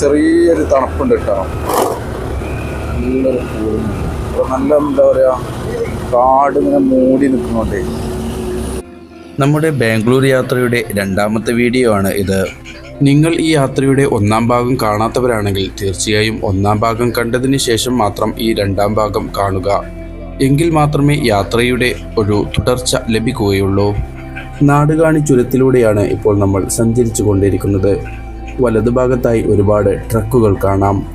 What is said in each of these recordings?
ചെറിയൊരു തണുപ്പുണ്ട് കേട്ടോ. നല്ലൊരു നല്ല എന്താ പറയാ കാട് ഇങ്ങനെ മൂടി നിൽക്കുന്നുണ്ടേ. നമ്മുടെ ബാംഗ്ലൂർ യാത്രയുടെ രണ്ടാമത്തെ വീഡിയോ ആണ് ഇത്. നിങ്ങൾ ഈ യാത്രയുടെ ഒന്നാം ഭാഗം കാണാത്തവരാണെങ്കിൽ തീർച്ചയായും ഒന്നാം ഭാഗം കണ്ടതിന് ശേഷം മാത്രം ഈ രണ്ടാം ഭാഗം കാണുക. എങ്കിൽ മാത്രമേ യാത്രയുടെ ഒരു തുടർച്ച ലഭിക്കുകയുള്ളൂ. നാടുകാണി ചുരത്തിലൂടെയാണ് ഇപ്പോൾ നമ്മൾ സഞ്ചരിച്ചു കൊണ്ടിരിക്കുന്നത് വലതുഭാഗത്തായി ഒരുപാട് ട്രക്കുകൾ കാണാം.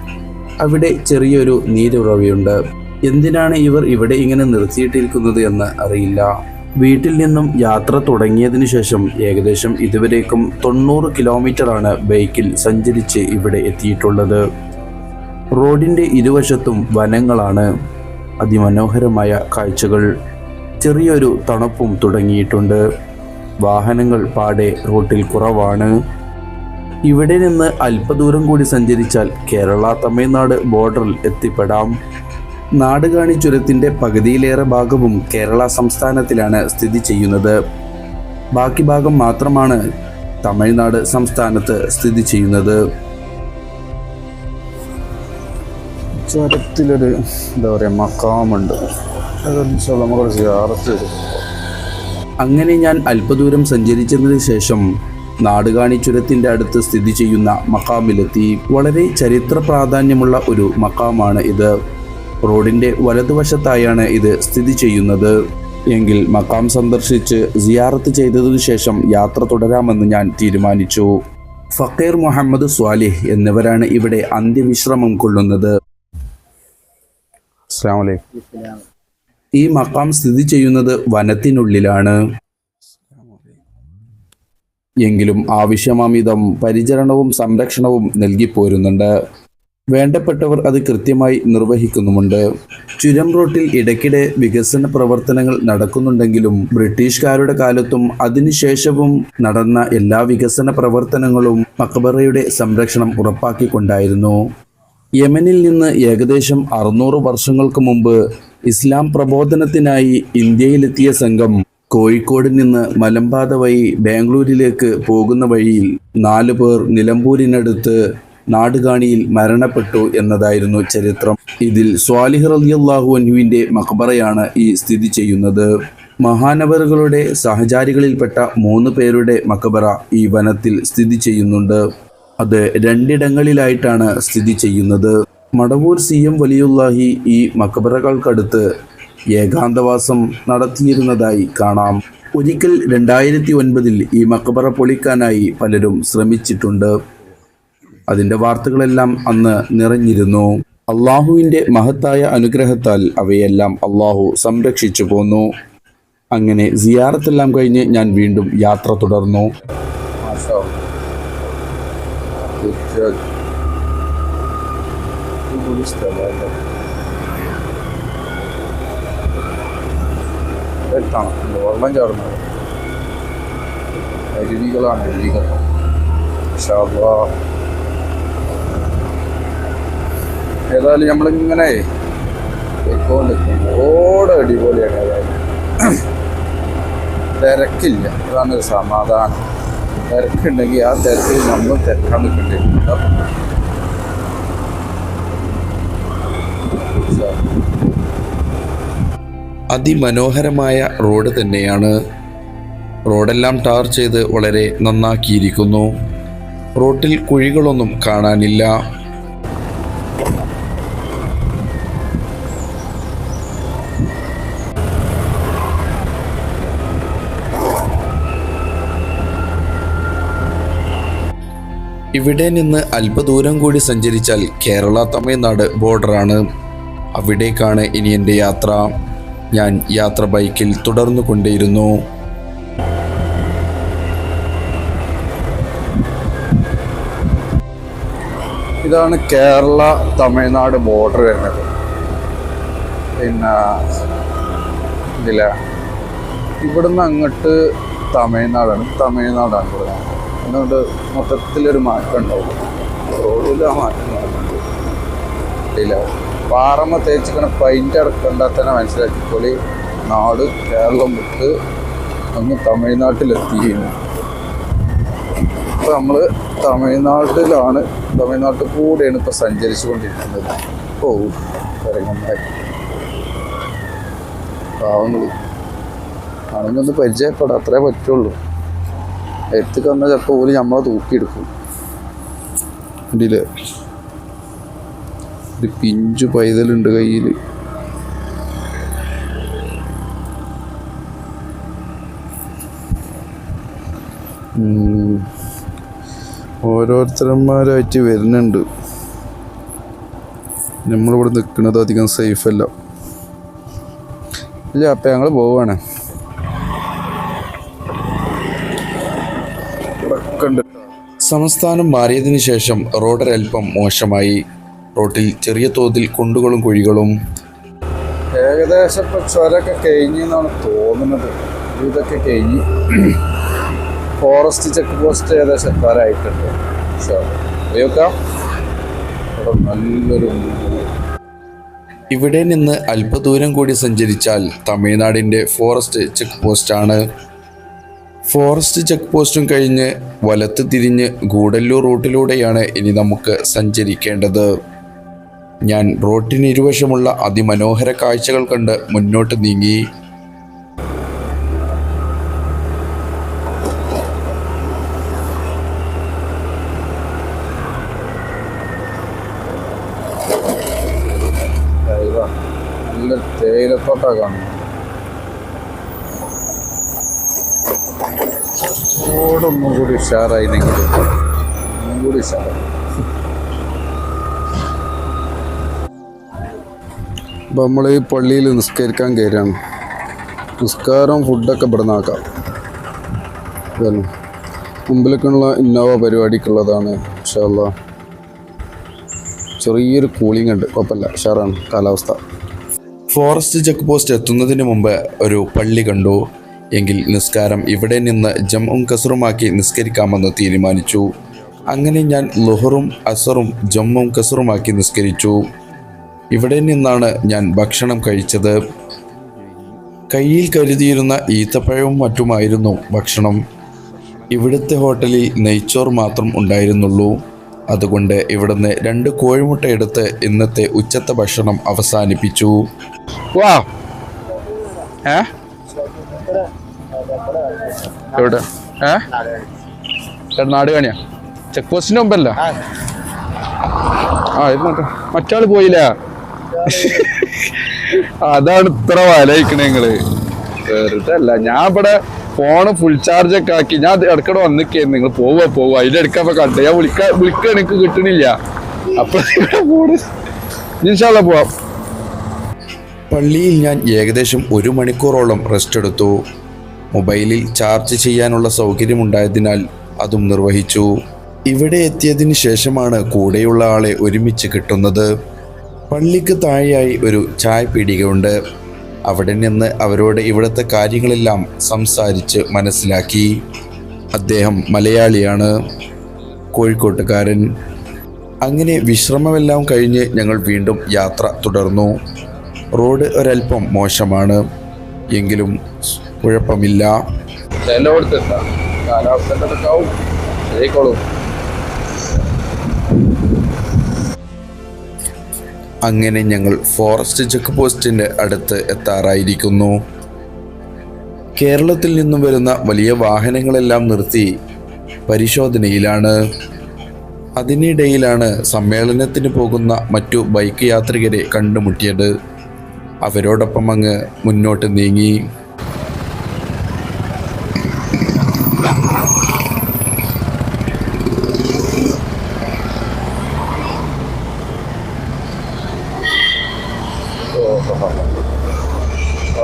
അവിടെ ചെറിയൊരു നീരുറവയുണ്ട്. എന്തിനാണ് ഇവർ ഇവിടെ ഇങ്ങനെ നിർത്തിയിട്ടിരിക്കുന്നത് എന്ന് അറിയില്ല. വീട്ടിൽ നിന്നും യാത്ര തുടങ്ങിയതിനു ശേഷം ഏകദേശം ഇതുവരേക്കും തൊണ്ണൂറ് കിലോമീറ്ററാണ് ബൈക്കിൽ സഞ്ചരിച്ച് ഇവിടെ എത്തിയിട്ടുള്ളത്. റോഡിന്റെ ഇരുവശത്തും വനങ്ങളാണ്. അതിമനോഹരമായ കാഴ്ചകൾ. ചെറിയൊരു തണുപ്പും തുടങ്ങിയിട്ടുണ്ട്. വാഹനങ്ങൾ പാടെ റോട്ടിൽ കുറവാണ്. ഇവിടെ നിന്ന് അല്പദൂരം കൂടി സഞ്ചരിച്ചാൽ കേരള തമിഴ്നാട് ബോർഡറിൽ എത്തിപ്പെടാം. നാടുകാണി ചുരത്തിന്റെ പകുതിയിലേറെ ഭാഗവും കേരള സംസ്ഥാനത്തിലാണ് സ്ഥിതി ചെയ്യുന്നത്. ബാക്കി ഭാഗം മാത്രമാണ് തമിഴ്നാട് സംസ്ഥാനത്ത് സ്ഥിതി ചെയ്യുന്നത്. ചുരത്തിലൊരു എന്താ പറയുക മക്കാമുണ്ട്. സിയാറത്ത് വരും അങ്ങനെ ഞാൻ അല്പദൂരം സഞ്ചരിച്ചതിന് ശേഷം നാടുകാണി ചുരത്തിന്റെ അടുത്ത് സ്ഥിതി ചെയ്യുന്ന മക്കാമിലെത്തി വളരെ ചരിത്ര പ്രാധാന്യമുള്ള ഒരു മക്കാമാണ് ഇത്. റോഡിന്റെ വലതുവശത്തായാണ് ഇത് സ്ഥിതി ചെയ്യുന്നത്. എങ്കിൽ മക്കാം സന്ദർശിച്ച് സിയാറത്ത് ചെയ്തതിനു ശേഷം യാത്ര തുടരാമെന്ന് ഞാൻ തീരുമാനിച്ചു. ഫക്കീർ മുഹമ്മദ് സ്വാലിഹ് എന്നിവരാണ് ഇവിടെ അന്ത്യവിശ്രമം കൊള്ളുന്നത്. ഈ മക്കാം സ്ഥിതി ചെയ്യുന്നത് വനത്തിനുള്ളിലാണ്. എങ്കിലും ആവശ്യമാമിതം പരിചരണവും സംരക്ഷണവും നൽകി പോരുന്നുണ്ട് വേണ്ടപ്പെട്ടവർ അത് കൃത്യമായി നിർവഹിക്കുന്നുമുണ്ട്. ചുരം റോട്ടിൽ ഇടയ്ക്കിടെ വികസന പ്രവർത്തനങ്ങൾ നടക്കുന്നുണ്ടെങ്കിലും ബ്രിട്ടീഷുകാരുടെ കാലത്തും അതിനുശേഷവും നടന്ന എല്ലാ വികസന പ്രവർത്തനങ്ങളും മക്ബറയുടെ സംരക്ഷണം ഉറപ്പാക്കിക്കൊണ്ടായിരുന്നു. യമനിൽ നിന്ന് ഏകദേശം അറുന്നൂറ് വർഷങ്ങൾക്ക് മുമ്പ് ഇസ്ലാം പ്രബോധനത്തിനായി ഇന്ത്യയിലെത്തിയ സംഘം കോഴിക്കോട് നിന്ന് മലമ്പാത വഴി ബാംഗ്ലൂരിലേക്ക് പോകുന്ന വഴിയിൽ നാലു പേർ നിലമ്പൂരിനടുത്ത് നാടുകാണിയിൽ മരണപ്പെട്ടു എന്നതായിരുന്നു ചരിത്രം. ഇതിൽ സ്വാലിഹ് റളിയല്ലാഹു അൻഹുവിന്റെ മക്ബറയാണ് ഈ സ്ഥിതി ചെയ്യുന്നത്. മഹാനവറുകളുടെ സഹചാരികളിൽപ്പെട്ട മൂന്ന് പേരുടെ മക്ബറ ഈ വനത്തിൽ സ്ഥിതി ചെയ്യുന്നുണ്ട്. അത് രണ്ടിടങ്ങളിലായിട്ടാണ് സ്ഥിതി ചെയ്യുന്നത്. മടവൂർ സി എം വലിയുല്ലാഹി ഈ മക്ബറകൾക്കടുത്ത് ഏകാന്തവാസം നടത്തിയിരുന്നതായി കാണാം. ഒരിക്കൽ രണ്ടായിരത്തി ഒൻപതിൽ ഈ മക്ബറ പൊളിക്കാനായി പലരും ശ്രമിച്ചിട്ടുണ്ട്. അതിന്റെ വാർത്തകളെല്ലാം അന്ന് നിറഞ്ഞിരുന്നു. അള്ളാഹുവിന്റെ മഹത്തായ അനുഗ്രഹത്താൽ അവയെല്ലാം അള്ളാഹു സംരക്ഷിച്ചു പോന്നു. അങ്ങനെ സിയാറത്തെല്ലാം കഴിഞ്ഞ് ഞാൻ വീണ്ടും യാത്ര തുടർന്നു. മാഷാ അല്ലാ. തണുപ്പുണ്ട് വെള്ളം ചാടുന്നത് അരുവികളാണ് അരുവികൾ. ശവ. ഏതായാലും നമ്മളിങ്ങനെ പോയിക്കൊണ്ട് ഓടെ അടിപൊളിയാണ് ഏതായാലും. തിരക്കില്ല. അതാണ് സമാധാനം. തിരക്കുണ്ടെങ്കിൽ ആ തിരക്കിൽ നമ്മൾ തിരക്കാൻ നിൽക്കേണ്ടിരുന്നുണ്ടോ അതിമനോഹരമായ റോഡ് തന്നെയാണ്. റോഡെല്ലാം ടാർ ചെയ്ത് വളരെ നന്നാക്കിയിരിക്കുന്നു. റോട്ടിൽ കുഴികളൊന്നും കാണാനില്ല. ഇവിടെ നിന്ന് അല്പദൂരം കൂടി സഞ്ചരിച്ചാൽ കേരള തമിഴ്നാട് ബോർഡറാണ്. അവിടേക്കാണ് ഇനി എന്റെ യാത്ര. ഞാൻ യാത്ര ബൈക്കിൽ തുടർന്നു കൊണ്ടേയിരുന്നു. ഇതാണ് കേരള തമിഴ്നാട് ബോർഡർ വരുന്നത്. പിന്നെ ഇതില ഇവിടുന്ന് അങ്ങോട്ട് തമിഴ്നാടാണ്. തമിഴ്നാടാണ് ഇവിടെ. അതുകൊണ്ട് മൊത്തത്തിലൊരു മാറ്റം ഉണ്ടാവും. റോഡിൽ മാറ്റം ഇല്ല പാറമ്മ തേച്ചിക്കണ പൈന്റ് അടക്കണ്ട തന്നെ മനസ്സിലാക്കിക്കോളി നാട് കേരളം വിട്ട് അങ്ങ് തമിഴ്നാട്ടിലെത്തിയിരുന്നു. ഇപ്പം നമ്മൾ തമിഴ്നാട്ടിലാണ് തമിഴ്നാട്ടിൽ കൂടെയാണ് ഇപ്പോൾ സഞ്ചരിച്ചുകൊണ്ടിരിക്കുന്നത്. ഓ ഇറങ്ങുന്ന പാവങ്ങൾ ആണെങ്കിലൊന്ന് പരിചയപ്പെടാം അത്രേ പറ്റുള്ളൂ. എത്തിക്കന്ന ചിലപ്പോൾ ഓൽ നമ്മളെ തൂക്കിയെടുക്കും. ഇതിൽ ഒരു പിഞ്ചു പൈതലുണ്ട് കയ്യിൽ ഓരോരുത്തരന്മാരായിട്ട് വരുന്നുണ്ട്. നമ്മളിവിടെ നിൽക്കുന്നത് അധികം സേഫ് അല്ല. ഇല്ല അപ്പം ഞങ്ങൾ പോവാണ്. സംസ്ഥാനം മാറിയതിനു ശേഷം റോഡൊരൽപ്പം മോശമായി. റോട്ടിൽ ചെറിയ തോതിൽ കുണ്ടുകളും കുഴികളും. ഏകദേശം ഇപ്പോൾ ചുരമൊക്കെ കഴിഞ്ഞു എന്നാണ് തോന്നുന്നത്. ഇതൊക്കെ കഴിഞ്ഞ് ഫോറസ്റ്റ് ചെക്ക് പോസ്റ്റ് ഏകദേശം എത്താറായിട്ടുണ്ട്. ഉപയോഗിക്കാം ഇവിടെ നല്ലൊരു ഇവിടെ നിന്ന് അല്പദൂരം കൂടി സഞ്ചരിച്ചാൽ തമിഴ്നാടിന്റെ ഫോറസ്റ്റ് ചെക്ക് പോസ്റ്റാണ് ഫോറസ്റ്റ് ചെക്ക് പോസ്റ്റും കഴിഞ്ഞ് വലത്ത് തിരിഞ്ഞ് ഗൂഡല്ലൂർ റൂട്ടിലൂടെയാണ് ഇനി നമുക്ക് സഞ്ചരിക്കേണ്ടത്. ഞാൻ റോട്ടിന് ഇരുവശമുള്ള അതിമനോഹര കാഴ്ചകൾ കണ്ട് മുന്നോട്ട് നീങ്ങി. ഒന്നും തേയിലത്തോട്ടാ കാണുന്നത്. റോഡൊന്നും കൂടി ഒന്നും കൂടി ഉഷാറായി. അപ്പം നമ്മൾ ഈ പള്ളിയിൽ നിസ്കരിക്കാൻ കയറിയാണ് നിസ്കാരം ഫുഡൊക്കെ ഇവിടെ നിന്നാക്കാം ഇതല്ലേ മുമ്പിലേക്കുള്ള ഇന്നോവ പരിപാടിക്കുള്ളതാണ് ഇൻഷാല്ലാ ചെറിയൊരു കൂളിംഗ് ഉണ്ട് കുഴപ്പമില്ല ഷാറാണ് കാലാവസ്ഥ. ഫോറസ്റ്റ് ചെക്ക് പോസ്റ്റ് എത്തുന്നതിന് മുമ്പ് ഒരു പള്ളി കണ്ടു. എങ്കിൽ നിസ്കാരം ഇവിടെ നിന്ന് ജമ്മും കസറുമാക്കി നിസ്കരിക്കാമെന്ന് തീരുമാനിച്ചു. അങ്ങനെ ഞാൻ ലുഹറും അസറും ജമ്മും കസറുമാക്കി നിസ്കരിച്ചു. ഇവിടെ നിന്നാണ് ഞാൻ ഭക്ഷണം കഴിച്ചത്. കയ്യിൽ കരുതിയിരുന്ന ഈത്തപ്പഴവും മറ്റുമായിരുന്നു ഭക്ഷണം. ഇവിടുത്തെ ഹോട്ടലിൽ നെയ്ച്ചോർ മാത്രം ഉണ്ടായിരുന്നുള്ളൂ. അതുകൊണ്ട് ഇവിടുന്ന് രണ്ട് കോഴിമുട്ട എടുത്ത് ഇന്നത്തെ ഉച്ചത്തെ ഭക്ഷണം അവസാനിപ്പിച്ചു. വാ ചെക്ക് പോസ്റ്റിന് മുമ്പല്ല? ആ ഇരുന്നോട്ടെ മറ്റാൾ പോയില്ല? അതാണ് ഇത്ര വലയിക്കണേ നിങ്ങൾ. വെറുതെ അല്ല ഞാൻ ഇവിടെ ഫോണ് ഫുൾ ചാർജ് ഒക്കെ ആക്കി ഞാൻ ഇടക്കട വന്നിക്കായിരുന്നു നിങ്ങൾ പോവുക പോവുക. അതിന്റെ ഇടയ്ക്ക് അപ്പൊ കണ്ടു ഞാൻ വിളിക്ക വിളിക്കാൻ എനിക്ക് കിട്ടണില്ല. അപ്പൊ ഇൻഷാല്ല പോവാം. പള്ളിയിൽ ഞാൻ ഏകദേശം ഒരു മണിക്കൂറോളം റെസ്റ്റ് എടുത്തു. മൊബൈലിൽ ചാർജ് ചെയ്യാനുള്ള സൗകര്യമുണ്ടായതിനാൽ അതും നിർവഹിച്ചു. ഇവിടെ എത്തിയതിന് ശേഷമാണ് കൂടെയുള്ള ആളെ ഒരുമിച്ച് കിട്ടുന്നത്. പള്ളിക്ക് താഴെയായി ഒരു ചായ പീടികയുണ്ട്. അവിടെ നിന്ന് അവരോട് ഇവിടുത്തെ കാര്യങ്ങളെല്ലാം സംസാരിച്ച് മനസ്സിലാക്കി. അദ്ദേഹം മലയാളിയാണ് കോഴിക്കോട്ടുകാരൻ. അങ്ങനെ വിശ്രമമെല്ലാം കഴിഞ്ഞ് ഞങ്ങൾ വീണ്ടും യാത്ര തുടർന്നു. റോഡ് ഒരല്പം മോശമാണ് എങ്കിലും കുഴപ്പമില്ല. അങ്ങനെ ഞങ്ങൾ ഫോറസ്റ്റ് ചെക്ക് പോസ്റ്റിന്റെ അടുത്ത് എത്താറായിരിക്കുന്നു. കേരളത്തിൽ നിന്നും വരുന്ന വലിയ വാഹനങ്ങളെല്ലാം നിർത്തി പരിശോധനയിലാണ്. അതിനിടയിലാണ് സമ്മേളനത്തിന് പോകുന്ന മറ്റു ബൈക്ക് യാത്രികരെ കണ്ടുമുട്ടിയത്. അവരോടൊപ്പം അങ്ങ് മുന്നോട്ട് നീങ്ങി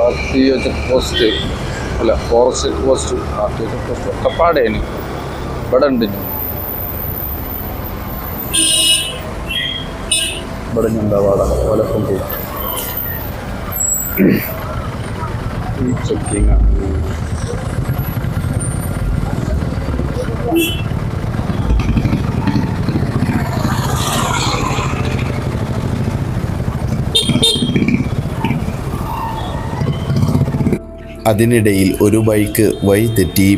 ആർട്ടിഒ ചെക്ക് പോസ്റ്റ് അല്ല ഫോറസ്റ്റ് പോസ്റ്റ് ആ ചെക്ക് പോസ്റ്റ് ഒക്കപ്പാടേന് ഇവിടെ ഉണ്ട് ഞാൻ ഇവിടെ ഉണ്ടാവാടാ ഓലപ്പം പോയി. ചെക്കിങ് ആണ് അതിനിടയിൽ ഒരു ബൈക്ക് വഴി തെറ്റി.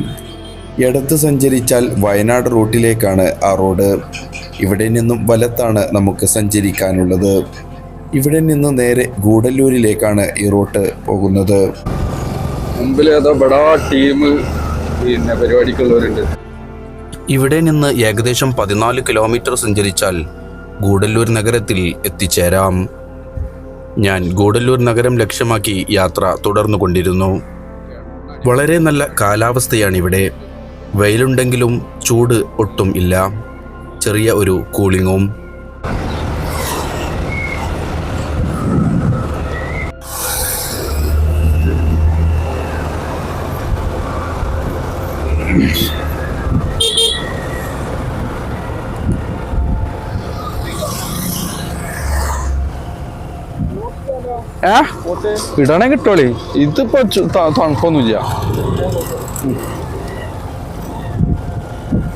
ഇടത്ത് സഞ്ചരിച്ചാൽ വയനാട് റൂട്ടിലേക്കാണ് ആ റോഡ്. ഇവിടെ നിന്നും വലത്താണ് നമുക്ക് സഞ്ചരിക്കാനുള്ളത്. ഇവിടെ നിന്ന് നേരെ ഗൂഡല്ലൂരിലേക്കാണ് ഈ റോട്ട് പോകുന്നത്. മുമ്പിൽ ഏതോ ബടാ ടീം പിന്നെ പരിപാടിക്കുള്ളവരുണ്ട്. ഇവിടെ നിന്ന് ഏകദേശം പതിനാല് കിലോമീറ്റർ സഞ്ചരിച്ചാൽ ഗൂഡല്ലൂർ നഗരത്തിൽ എത്തിച്ചേരാം. ഞാൻ ഗൂഡല്ലൂർ നഗരം ലക്ഷ്യമാക്കി യാത്ര തുടർന്നുകൊണ്ടിരുന്നു. വളരെ നല്ല കാലാവസ്ഥയാണിവിടെ. വെയിലുണ്ടെങ്കിലും ചൂട് ഒട്ടും ഇല്ല. ചെറിയ ഒരു കൂളിങ്ങും. ഏ? ഇടണേ കിട്ടോളി ഇതിപ്പോ തണുപ്പൊന്നുമില്ല.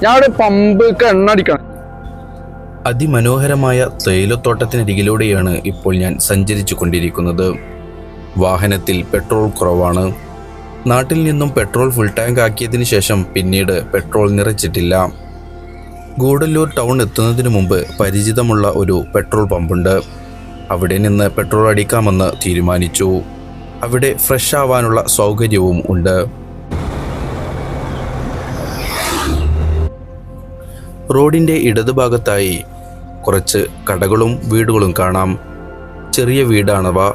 ഞാൻ അവിടെ പമ്പ് എണ്ണ അടിക്കണം. അതിമനോഹരമായ തേയിലത്തോട്ടത്തിനരികിലൂടെയാണ് ഇപ്പോൾ ഞാൻ സഞ്ചരിച്ചു കൊണ്ടിരിക്കുന്നത്. വാഹനത്തിൽ പെട്രോൾ കുറവാണ്. നാട്ടിൽ നിന്നും പെട്രോൾ ഫുൾ ടാങ്ക് ആക്കിയതിനു ശേഷം പിന്നീട് പെട്രോൾ നിറച്ചിട്ടില്ല. ഗൂഡല്ലൂർ ടൗൺ എത്തുന്നതിന് മുമ്പ് പരിചിതമുള്ള ഒരു പെട്രോൾ പമ്പുണ്ട്. അവിടെ നിന്ന് പെട്രോൾ അടിക്കാമെന്ന് തീരുമാനിച്ചു. അവിടെ ഫ്രഷ് ആവാനുള്ള സൗകര്യവും ഉണ്ട്. റോഡിന്റെ ഇടതുഭാഗത്തായി കുറച്ച് കടകളും വീടുകളും കാണാം. ചെറിയ വീടാണവ.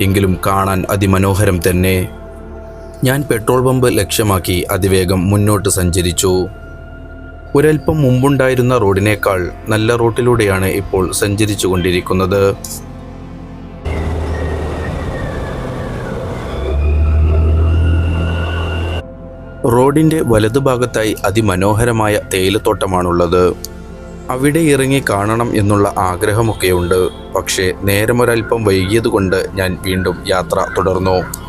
എങ്കിലും കാണാൻ അതിമനോഹരം തന്നെ. ഞാൻ പെട്രോൾ പമ്പ് ലക്ഷ്യമാക്കി അതിവേഗം മുന്നോട്ട് സഞ്ചരിച്ചു. ഒരൽപ്പം മുമ്പുണ്ടായിരുന്ന റോഡിനേക്കാൾ നല്ല റോട്ടിലൂടെയാണ് ഇപ്പോൾ സഞ്ചരിച്ചു കൊണ്ടിരിക്കുന്നത് വലതുഭാഗത്തായി അതിമനോഹരമായ തേയിലത്തോട്ടമാണുള്ളത്. അവിടെ ഇറങ്ങി കാണണം എന്നുള്ള ആഗ്രഹമൊക്കെയുണ്ട്. പക്ഷേ നേരമൊരൽപ്പം വൈകിയതുകൊണ്ട് ഞാൻ വീണ്ടും യാത്ര തുടർന്നു.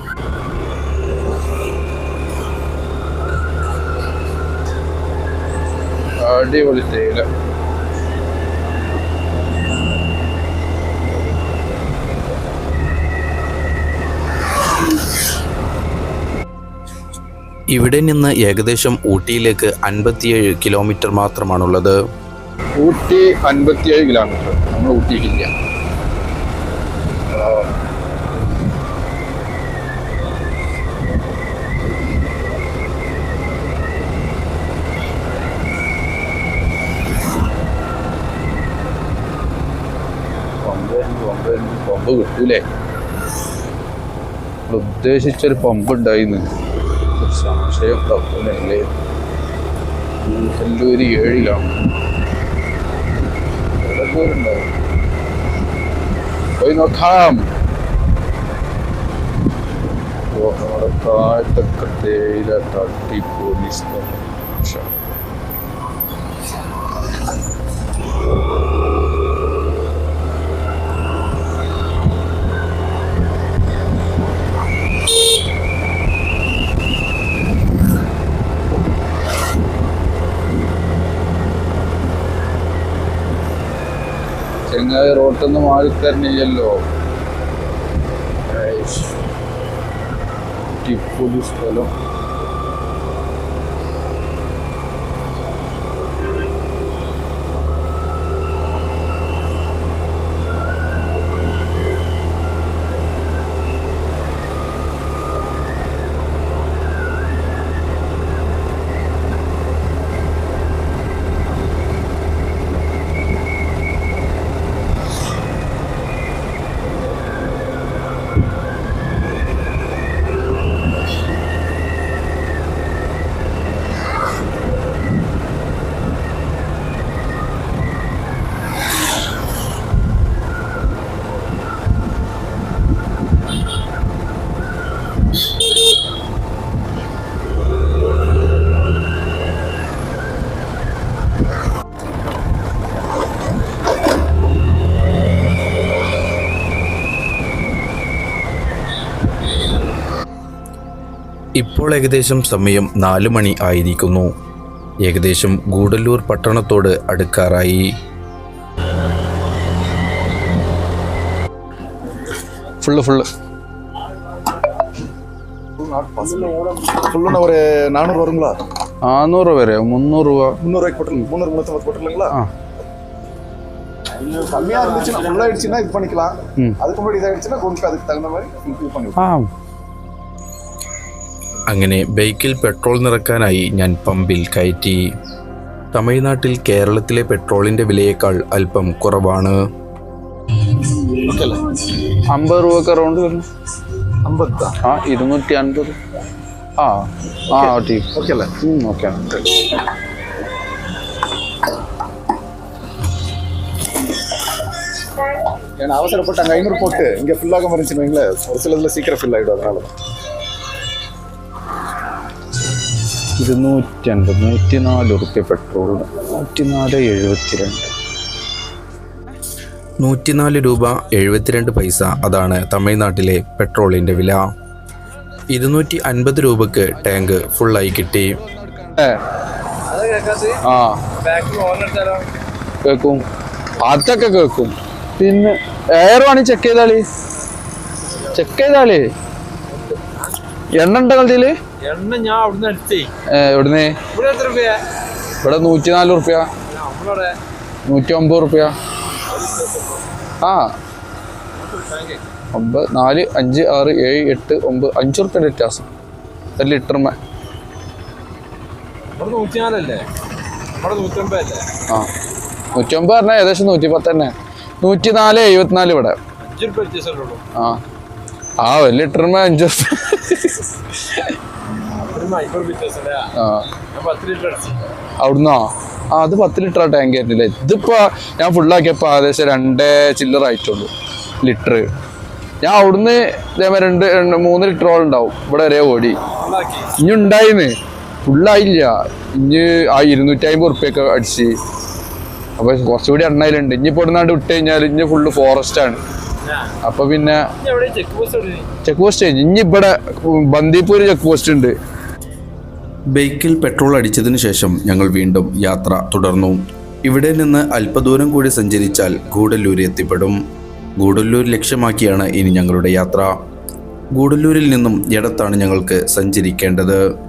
അടിപൊളി തേയില. ഇവിടെ നിന്ന് ഏകദേശം ഊട്ടിയിലേക്ക് അൻപത്തിയേഴ് കിലോമീറ്റർ മാത്രമാണുള്ളത്. ഊട്ടി അൻപത്തിയേഴ് കിലോമീറ്റർ നമ്മൾ ഊട്ടിയിട്ടില്ല പമ്പ് പമ്പ് പമ്പ് കിട്ടൂലേ ഉദ്ദേശിച്ചൊരു പമ്പ് ഉണ്ടായിന്ന് സംശയം തപ്പുന്നല്ലേ നെല്ലൂര് ഏഴിലാണ്. പോയി നോക്കാം. താഴ്ത്തക്കട്ടേല തട്ടി പോലീസ് പക്ഷെ ചെങ്ങായി റോട്ടിൽ മാറി തരണില്ലല്ലോ. ടിപ്പൊരു സ്ഥലം. ഇപ്പോൾ ഏകദേശം സമയം നാല് മണി ആയിരിക്കുന്നു ഏകദേശം ഗൂഡല്ലൂർ പട്ടണത്തോട് അടുക്കാറായി ஃபுல்லு ஃபுல்லு ஃபுல்லுன்னு ஒரு நானூறு வருங்களா നാന്നൂറ് വരെ മുന്നൂറ് രൂപ முந்நூறு ரூபாய்க்கு போட்டு முந்நூறு முந்நூற்றம்பது போட்டுருங்களா ஆ. கம்மியாக இருந்துச்சுன்னா ஃபுல்லாக ஆயிடுச்சுன்னா இது பண்ணிக்கலாம் ம். அதுக்கு முன்னாடி இதாகிடுச்சுன்னா கொஞ்சம் அதுக்கு தகுந்த மாதிரி இது பண்ணி ആ അങ്ങനെ ബൈക്കിൽ പെട്രോൾ നിറക്കാനായി ഞാൻ പമ്പിൽ കയറ്റി തമിഴ്നാട്ടിൽ കേരളത്തിലെ പെട്രോളിൻ്റെ വിലയേക്കാൾ അല്പം കുറവാണ് ஓகே இல்லை അമ്പത് രൂപക്ക് അറൗണ്ട് വരുന്നു ஐம்பது தான் ആ ഇരുന്നൂറ്റി അൻപത് ആ ആ ടീ ஓகே இல்லை ഓക്കെ ஏன்னா அவசரப்பட்டு அங்கே ஐநூறு போட்டு இங்கே ஃபில் ஆகாம இருந்துச்சுன்னு வைங்களேன் ஒரு சில இதில் சீக்கிரம் ஃபில் ஆகிடும் அதனால தான் ഇരുന്നൂറ്റി അൻപത് നൂറ്റി നാല് റുപ്യ പെട്രോൾ നൂറ്റി നാല് എഴുപത്തിരണ്ട്. നൂറ്റിനാല് രൂപ എഴുപത്തിരണ്ട് പൈസ അതാണ് തമിഴ്നാട്ടിലെ പെട്രോളിന്റെ വില. ഇരുന്നൂറ്റി അൻപത് രൂപക്ക് ടാങ്ക് ഫുള്ളായി കിട്ടി. ആ. കേക്കും. അതൊക്കെ കേൾക്കും പിന്നെ എയർ വേണി ചെക്ക് ചെയ്താളി ചെക്ക് ചെയ്താളി എണ്ണ ഉണ്ടോ കളത്തിൽ എണ്ണ ഞാൻ അവിടുന്ന് എടുത്തേ. എവിടുന്ന്? ഇവിടെ എത്ര രൂപയാ ഇവിടെ നൂറ്റി നാല് റുപ്യ നൂറ്റി ഒമ്പത് റുപ്യ. ആ. ഒമ്പത് നാല് അഞ്ച് ആറ് ഏഴ് എട്ട് ഒമ്പത് അഞ്ച് റുപ്യ വ്യത്യാസം. ഒരു ലിറ്ററിന് ആ നൂറ്റി ഒമ്പത് പറഞ്ഞാൽ ഏകദേശം നൂറ്റി പത്ത് തന്നെ നൂറ്റി നാല് എഴുപത്തിനാല് ഇവിടെ. ആ. ആ ഒരു ലിറ്ററിന് അഞ്ച് റുപ്യ. അവിടുന്നോ ആ. അത് പത്ത് ലിറ്റർ ആ ടാങ്ക് ആയിരുന്നില്ലേ? ഇതിപ്പോ ഞാൻ ഫുള്ളാക്കിയപ്പോ ഏകദേശം രണ്ടേ ചില്ലറ ആയിട്ടുള്ളൂ ലിറ്റർ. ഞാൻ അവിടുന്ന് ഇതേമാതിരി രണ്ട് രണ്ട് മൂന്ന് ലിറ്ററോളം ഉണ്ടാവും ഇവിടെ വരെ ഓടി. ഇനി ഉണ്ടായിന്ന്. ഫുള്ളായില്ല ഇനി ആ ഇരുന്നൂറ്റി അമ്പത് ഉറുപ്പ്യൊക്കെ അടിച്ച്. അപ്പൊ കുറച്ചുകൂടി എണ്ണയിലുണ്ട്. ഇനി ഇടുന്നാണ്ട് വിട്ട് കഴിഞ്ഞാൽ ഇനി ഫുള്ള് ഫോറസ്റ്റ് ആണ്. അപ്പൊ പിന്നെ ചെക്ക് പോസ്റ്റ് കഴിഞ്ഞ് ഇനി ഇവിടെ ബന്ദിപ്പൂര് ചെക്ക് പോസ്റ്റ് ഉണ്ട്. ബൈക്കിൽ പെട്രോൾ അടിച്ചതിനു ശേഷം ഞങ്ങൾ വീണ്ടും യാത്ര തുടർന്നു. ഇവിടെ നിന്ന് അല്പദൂരം കൂടി സഞ്ചരിച്ചാൽ ഗൂഡല്ലൂർ എത്തിപ്പെടും. ഗൂഡല്ലൂർ ലക്ഷ്യമാക്കിയാണ് ഇനി ഞങ്ങളുടെ യാത്ര. ഗൂഡല്ലൂരിൽ നിന്നും ഇടത്താണ് ഞങ്ങൾക്ക് സഞ്ചരിക്കേണ്ടത്.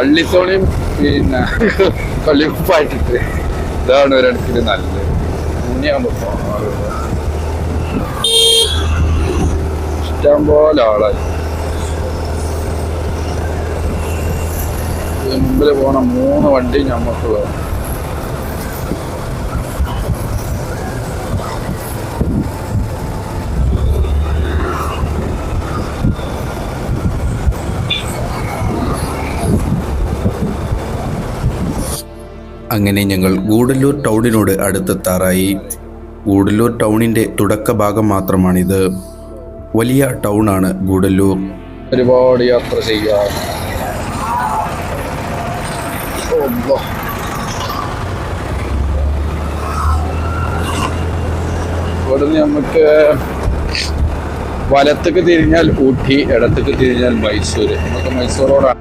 കള്ളിത്തോണിയും പിന്നെ കള്ളിപ്പായിട്ടിട്ട് ഇതാണ് ഒരിടത്തിൽ നല്ലത്. മുന്നിയാകുമ്പോ ഇഷ്ടം പോലെ ആളായി. മുമ്പിൽ പോണ. മൂന്ന് വണ്ടി ഞമ്മക്കുള്ള അങ്ങനെ ഞങ്ങൾ ഗൂഡല്ലൂർ ടൗണിനോട് അടുത്തെത്താറായി. ഗൂഡല്ലൂർ ടൗണിന്റെ തുടക്ക ഭാഗം മാത്രമാണിത്. വലിയ ടൗണാണ് ഗൂഡല്ലൂർ. ഒരുപാട് യാത്ര ചെയ്യാം അള്ളാ. ഇവിടുന്ന് നമുക്ക് വലത്തേക്ക് തിരിഞ്ഞാൽ ഊട്ടി ഇടത്തേക്ക് തിരിഞ്ഞാൽ മൈസൂർ നമുക്ക് മൈസൂറോടാണ്.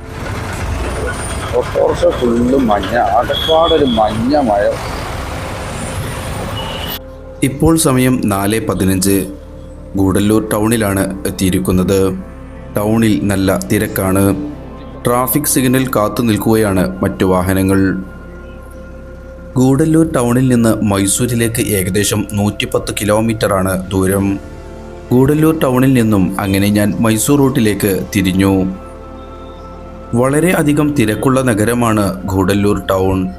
ഓട്ടോറിക്ഷ ഫുള്ള് മഞ്ഞ അടപ്പാടൊരു മഞ്ഞ മഴ. ഇപ്പോൾ സമയം നാല് പതിനഞ്ച്. ഗൂഡല്ലൂർ ടൗണിലാണ് എത്തിയിരിക്കുന്നത്. ടൗണിൽ നല്ല തിരക്കാണ്. ട്രാഫിക് സിഗ്നൽ കാത്തു നിൽക്കുകയാണ് മറ്റു വാഹനങ്ങൾ. ഗൂഡല്ലൂർ ടൗണിൽ നിന്ന് മൈസൂരിലേക്ക് ഏകദേശം നൂറ്റിപ്പത്ത് കിലോമീറ്ററാണ് ദൂരം. ഗൂഡല്ലൂർ ടൗണിൽ നിന്നും അങ്ങനെ ഞാൻ മൈസൂർ റൂട്ടിലേക്ക് തിരിഞ്ഞു. വളരെ അധികം തിരക്കുള്ള നഗരമാണ് ഗൂഡല്ലൂർ ടൗൺ.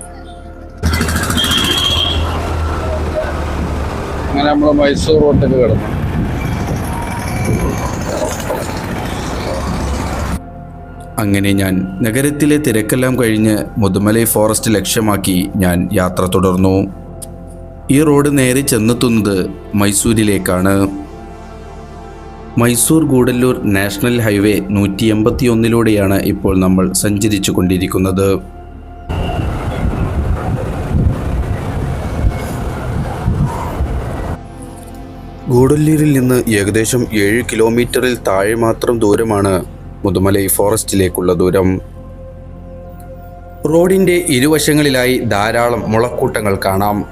അങ്ങനെ നമ്മൾ മൈസൂർ റോട്ടിൽ കിടന്നു. അങ്ങനെ ഞാൻ നഗരത്തിലെ തിരക്കെല്ലാം കഴിഞ്ഞ് മുതുമലൈ ഫോറസ്റ്റ് ലക്ഷ്യമാക്കി ഞാൻ യാത്ര തുടർന്നു. ഈ റോഡ് നേരെ ചെന്നെത്തുന്നത് മൈസൂരിലേക്കാണ്. മൈസൂർ ഗൂഡല്ലൂർ നാഷണൽ ഹൈവേ നൂറ്റി എൺപത്തി ഒന്നിലൂടെയാണ് ഇപ്പോൾ നമ്മൾ സഞ്ചരിച്ചു കൊണ്ടിരിക്കുന്നത് ഗൂഡല്ലൂരിൽ നിന്ന് ഏകദേശം ഏഴ് കിലോമീറ്ററിൽ താഴെ മാത്രം ദൂരമാണ് മുതുമലൈ ഫോറസ്റ്റിലേക്കുള്ള ദൂരം. റോഡിന്റെ ഇരുവശങ്ങളിലായി ധാരാളം മുളക്കൂട്ടങ്ങൾ കാണാം.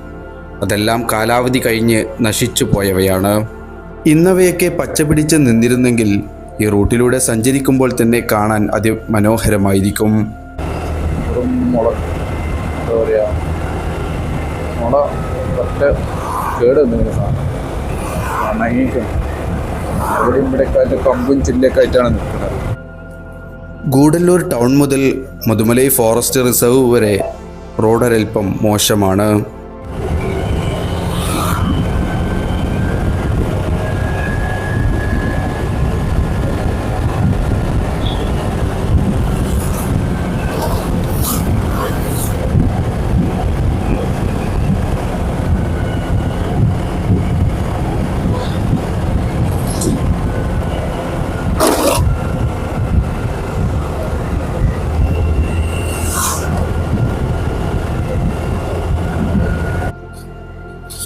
അതെല്ലാം കാലാവധി കഴിഞ്ഞ് നശിച്ചു പോയവയാണ്. ഇന്നവയൊക്കെ പച്ചപിടിച്ച് നിന്നിരുന്നെങ്കിൽ ഈ റൂട്ടിലൂടെ സഞ്ചരിക്കുമ്പോൾ തന്നെ കാണാൻ അതിമനോഹരമായിരിക്കും മനോഹരമായിരിക്കും. നിൽക്കുന്നത് ഗൂഡല്ലൂർ ടൗൺ മുതൽ മുതുമലൈ ഫോറസ്റ്റ് റിസർവ് വരെ റോഡൊരൽപ്പം മോശമാണ്.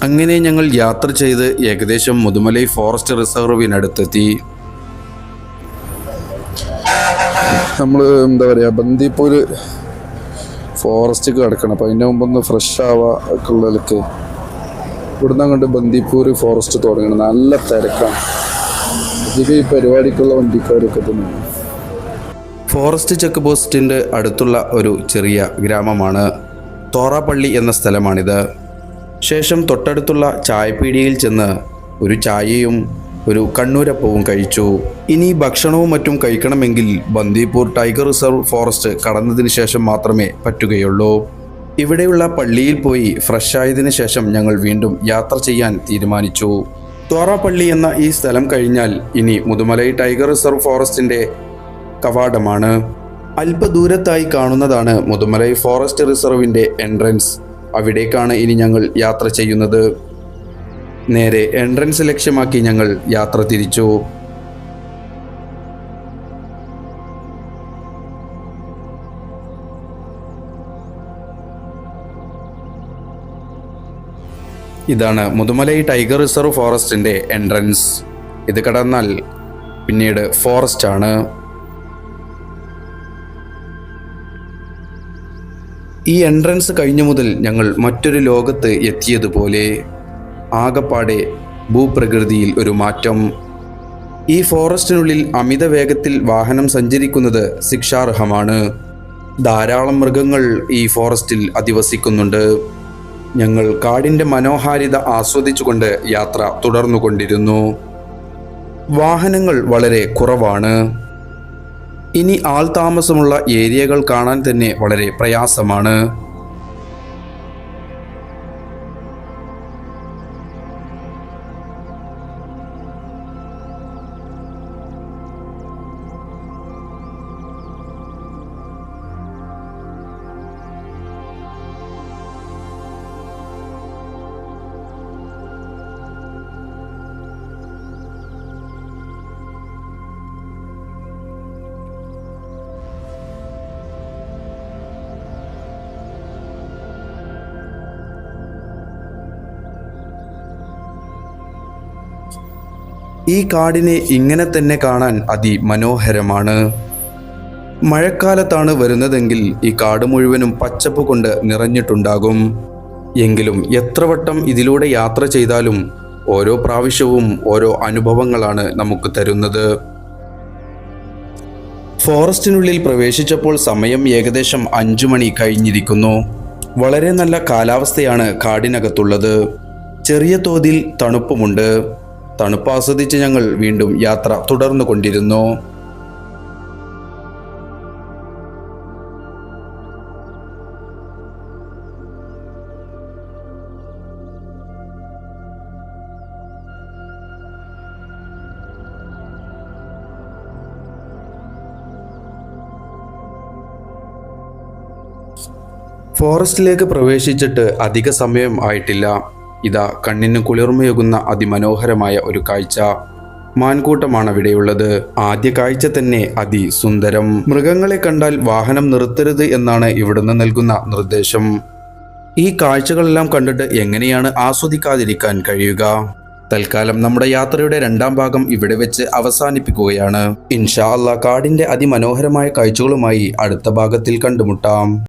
അങ്ങനെ ഞങ്ങൾ യാത്ര ചെയ്ത് ഏകദേശം മുതുമലൈ ഫോറസ്റ്റ് റിസർവിനടുത്തെത്തി നമ്മൾ എന്താ പറയുക ബന്ദിപ്പൂർ ഫോറസ്റ്റ് കിടക്കണം. അപ്പോൾ അതിന്റെ മുമ്പൊന്ന് ഫ്രഷ് ആവാ ഒക്കെ ഉള്ളതിലേക്ക് ഇവിടുന്ന് അങ്ങോട്ട് ബന്ദിപ്പൂർ ഫോറസ്റ്റ് തുടങ്ങണം. നല്ല തിരക്കാണ്. അധികം ഈ പരിപാടിക്കുള്ള വണ്ടിക്കാരൊക്കെ തന്നെ. ഫോറസ്റ്റ് ചെക്ക് പോസ്റ്റിന്റെ അടുത്തുള്ള ഒരു ചെറിയ ഗ്രാമമാണ് തോറാപ്പള്ളി എന്ന സ്ഥലമാണിത്. ശേഷം തൊട്ടടുത്തുള്ള ചായപ്പീടിയിൽ ചെന്ന് ഒരു ചായയും ഒരു കണ്ണൂരപ്പവും കഴിച്ചു. ഇനി ഭക്ഷണവും മറ്റും കഴിക്കണമെങ്കിൽ ബന്ദിപ്പൂർ ടൈഗർ റിസർവ് ഫോറസ്റ്റ് കടന്നതിന് ശേഷം മാത്രമേ പറ്റുകയുള്ളൂ. ഇവിടെയുള്ള പള്ളിയിൽ പോയി ഫ്രഷായതിനു ശേഷം ഞങ്ങൾ വീണ്ടും യാത്ര ചെയ്യാൻ തീരുമാനിച്ചു. തോറാപ്പള്ളി എന്ന ഈ സ്ഥലം കഴിഞ്ഞാൽ ഇനി മുതുമലൈ ടൈഗർ റിസർവ് ഫോറസ്റ്റിന്റെ കവാടമാണ്. അല്പദൂരത്തായി കാണുന്നതാണ് മുതുമലൈ ഫോറസ്റ്റ് റിസർവിന്റെ എൻട്രൻസ് അവിടേക്കാണ് ഇനി ഞങ്ങൾ യാത്ര ചെയ്യുന്നത്. നേരെ എൻട്രൻസ് ലക്ഷ്യമാക്കി ഞങ്ങൾ യാത്ര തിരിച്ചു. ഇതാണ് മുതുമലൈ ടൈഗർ റിസർവ് ഫോറസ്റ്റിന്റെ എൻട്രൻസ് ഇത് കടന്നാൽ പിന്നീട് ഫോറസ്റ്റ് ആണ്. ഈ എൻട്രൻസ് കഴിഞ്ഞു മുതൽ ഞങ്ങൾ മറ്റൊരു ലോകത്ത് എത്തിയതുപോലെ ആകപ്പാടെ ഭൂപ്രകൃതിയിൽ ഒരു മാറ്റം. ഈ ഫോറസ്റ്റിനുള്ളിൽ അമിത വേഗത്തിൽ വാഹനം സഞ്ചരിക്കുന്നത് ശിക്ഷാർഹമാണ്. ധാരാളം മൃഗങ്ങൾ ഈ ഫോറസ്റ്റിൽ അധിവസിക്കുന്നുണ്ട്. ഞങ്ങൾ കാടിന്റെ മനോഹാരിത ആസ്വദിച്ചുകൊണ്ട് യാത്ര തുടർന്നുകൊണ്ടിരുന്നു. വാഹനങ്ങൾ വളരെ കുറവാണ്. ഇനി ആൾ താമസമുള്ള ഏരിയകൾ കാണാൻ തന്നെ വളരെ പ്രയാസമാണ്. ഈ കാടിനെ ഇങ്ങനെ തന്നെ കാണാൻ അതിമനോഹരമാണ്. മഴക്കാലത്താണ് വരുന്നതെങ്കിൽ ഈ കാട് മുഴുവനും പച്ചപ്പ് കൊണ്ട് നിറഞ്ഞിട്ടുണ്ടാകും. എങ്കിലും എത്ര വട്ടം ഇതിലൂടെ യാത്ര ചെയ്താലും ഓരോ പ്രാവശ്യവും ഓരോ അനുഭവങ്ങളാണ് നമുക്ക് തരുന്നത്. ഫോറസ്റ്റിനുള്ളിൽ പ്രവേശിച്ചപ്പോൾ സമയം ഏകദേശം അഞ്ചു മണി കഴിഞ്ഞിരിക്കുന്നു. വളരെ നല്ല കാലാവസ്ഥയാണ് കാടിനകത്തുള്ളത്. ചെറിയ തോതിൽ തണുപ്പുമുണ്ട്. തണുപ്പ് ആസ്വദിച്ച് ഞങ്ങൾ വീണ്ടും യാത്ര തുടർന്നു കൊണ്ടിരുന്നു. ഫോറസ്റ്റിലേക്ക് പ്രവേശിച്ചിട്ട് അധിക സമയം ആയിട്ടില്ല. ഇതാ കണ്ണിന് കുളിർമയുകുന്ന അതിമനോഹരമായ ഒരു കാഴ്ച. മാൻകൂട്ടമാണ് അവിടെയുള്ളത്. ആദ്യ കാഴ്ച തന്നെ അതിസുന്ദരം. മൃഗങ്ങളെ കണ്ടാൽ വാഹനം നിർത്തരുത് എന്നാണ് ഇവിടുന്ന് നൽകുന്ന നിർദ്ദേശം. ഈ കാഴ്ചകളെല്ലാം കണ്ടിട്ട് എങ്ങനെയാണ് ആസ്വദിക്കാതിരിക്കാൻ കഴിയുക? തൽക്കാലം നമ്മുടെ യാത്രയുടെ രണ്ടാം ഭാഗം ഇവിടെ വെച്ച് അവസാനിപ്പിക്കുകയാണ്. ഇൻഷാ അല്ലാ കാടിന്റെ അതിമനോഹരമായ കാഴ്ചകളുമായി അടുത്ത ഭാഗത്തിൽ കണ്ടുമുട്ടാം.